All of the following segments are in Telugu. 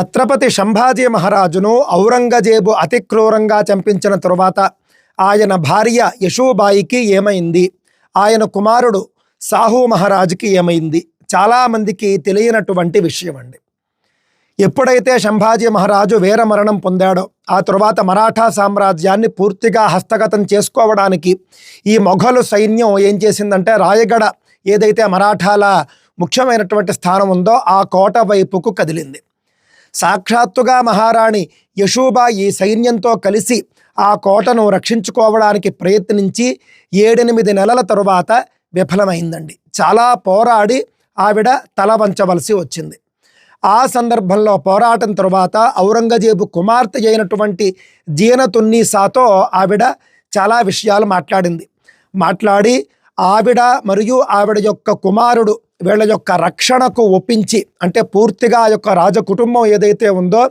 ఛత్రపతి సంభాజీ మహారాజును ఔరంగజేబు అతి క్రూరంగా చంపించిన తరువాత ఆయన భార్య యశోబాయికి ఏమైంది? ఆయన కుమారుడు సాహు మహారాజుకి ఏమైంది? చాలామందికి తెలియనటువంటి విషయం అండి. ఎప్పుడైతే సంభాజీ మహారాజు వీరమరణం పొందాడో ఆ తరువాత మరాఠా సామ్రాజ్యాన్ని పూర్తిగా హస్తగతం చేసుకోవడానికి ఈ మొఘలు సైన్యం ఏం చేసిందంటే రాయగడ ఏదైతే మరాఠాల ముఖ్యమైనటువంటి స్థానం ఉందో ఆ కోట వైపుకు కదిలింది. సాక్షాత్తుగా మహారాణి యశోబా ఈ సైన్యంతో కలిసి ఆ కోటను రక్షించుకోవడానికి ప్రయత్నించి ఏడెనిమిది నెలల తరువాత విఫలమైందండి. చాలా పోరాడి ఆవిడ తల వంచవలసి వచ్చింది. ఆ సందర్భంలో పోరాటం తరువాత ఔరంగజేబు కుమార్తె అయినటువంటి జీనతున్నీసాతో ఆవిడ చాలా విషయాలు మాట్లాడింది. మాట్లాడి ఆవిడ మరియు ఆవిడ యొక్క కుమారుడు వీళ్ళ యొక్క రక్షణకు ఒప్పించి అంటే పూర్తిగా ఆ యొక్క రాజకుటుంబం ఏదైతే ఉందో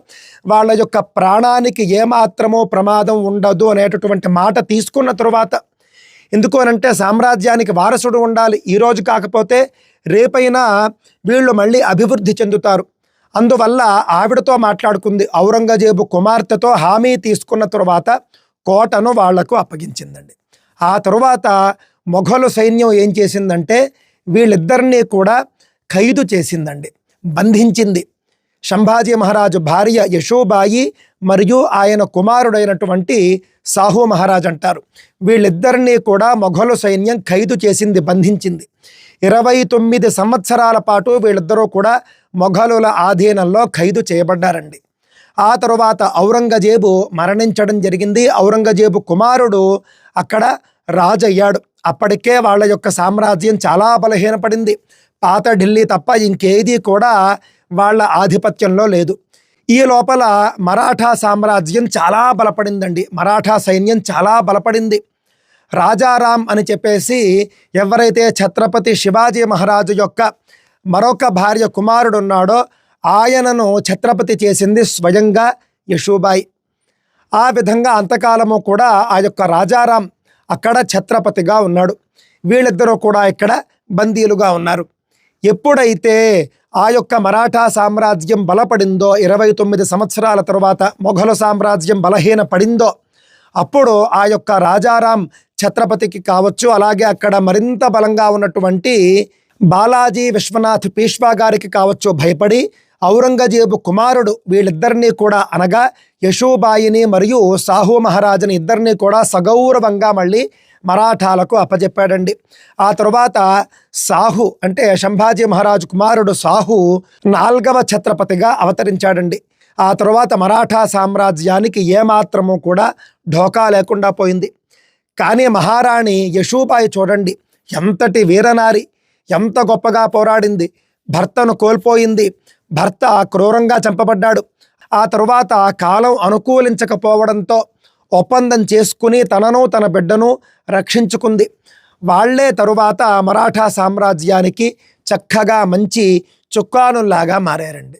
వాళ్ళ యొక్క ప్రాణానికి ఏమాత్రమో ప్రమాదం ఉండదు అనేటటువంటి మాట తీసుకున్న తరువాత ఎందుకు అనంటే సామ్రాజ్యానికి వారసుడు ఉండాలి ఈరోజు కాకపోతే రేపైనా వీళ్ళు మళ్ళీ అభివృద్ధి చెందుతారు. అందువల్ల ఆవిడతో మాట్లాడుకుంది ఔరంగజేబు కుమార్తెతో హామీ తీసుకున్న తరువాత కోటను వాళ్ళకు అప్పగించిందండి. ఆ తరువాత మొఘలు సైన్యం ఏం చేసిందంటే వీళ్ళిద్దరినీ కూడా ఖైదు చేసిందండి. బంధించింది. సంభాజీ మహారాజు భార్య యశోబాయి మరియు ఆయన కుమారుడైనటువంటి సాహు మహారాజ్ అంటారు. వీళ్ళిద్దరినీ కూడా మొఘలు సైన్యం ఖైదు చేసింది బంధించింది. ఇరవై తొమ్మిది సంవత్సరాల పాటు వీళ్ళిద్దరూ కూడా మొఘలుల ఆధీనంలో ఖైదు చేయబడ్డారండి. ఆ తరువాత ఔరంగజేబు మరణించడం జరిగింది. ఔరంగజేబు కుమారుడు అక్కడ రాజయ్యాడు. అప్పటికే వాళ్ళ యొక్క సామ్రాజ్యం చాలా బలహీనపడింది. పాత ఢిల్లీ తప్ప ఇంకేది కూడా వాళ్ళ ఆధిపత్యంలో లేదు. ఈ లోపల మరాఠా సామ్రాజ్యం చాలా బలపడిందండి. మరాఠా సైన్యం చాలా బలపడింది. రాజారాం అని చెప్పేసి ఎవరైతే ఛత్రపతి శివాజీ మహారాజు యొక్క మరొక భార్య కుమారుడు ఉన్నాడో ఆయనను ఛత్రపతి చేసింది స్వయంగా యశోబాయి. ఆ విధంగా అంతకాలము కూడా ఆ యొక్క రాజారాం అక్కడ ఛత్రపతిగా ఉన్నాడు. వీళ్ళిద్దరూ కూడా ఇక్కడ బందీలుగా ఉన్నారు. ఎప్పుడైతే ఆ యొక్క మరాఠా సామ్రాజ్యం బలపడిందో ఇరవై తొమ్మిది సంవత్సరాల తరువాత మొఘలు సామ్రాజ్యం బలహీన పడిందో అప్పుడు ఆ యొక్క రాజారాం ఛత్రపతికి కావచ్చు అలాగే అక్కడ మరింత బలంగా ఉన్నటువంటి బాలాజీ విశ్వనాథ్ పీష్వా గారికి కావచ్చు భయపడి ఔరంగజేబు కుమారుడు వీళ్ళిద్దరినీ కూడా అనగా యశోబాయిని మరియు సాహు మహారాజుని ఇద్దరినీ కూడా సగౌరవంగా మళ్ళీ మరాఠాలకు అప్పజెప్పాడండి. ఆ తరువాత సాహు అంటే సంభాజీ మహారాజు కుమారుడు సాహు నాల్గవ ఛత్రపతిగా అవతరించాడండి. ఆ తరువాత మరాఠా సామ్రాజ్యానికి ఏమాత్రము కూడా ఢోకా లేకుండా పోయింది. కానీ మహారాణి యశూబాయి చూడండి ఎంతటి వీరనారి ఎంత గొప్పగా పోరాడింది భర్తను కోల్పోయింది భర్త క్రూరంగా చంపబడ్డాడు. ఆ తరువాత కాలం అనుకూలించకపోవడంతో ఒప్పందం చేసుకుని తనను తన బిడ్డను రక్షించుకుంది. వాళ్ళే తరువాత మరాఠా సామ్రాజ్యానికి చక్కగా మంచి చుక్కానుల్లాగా మారారండి.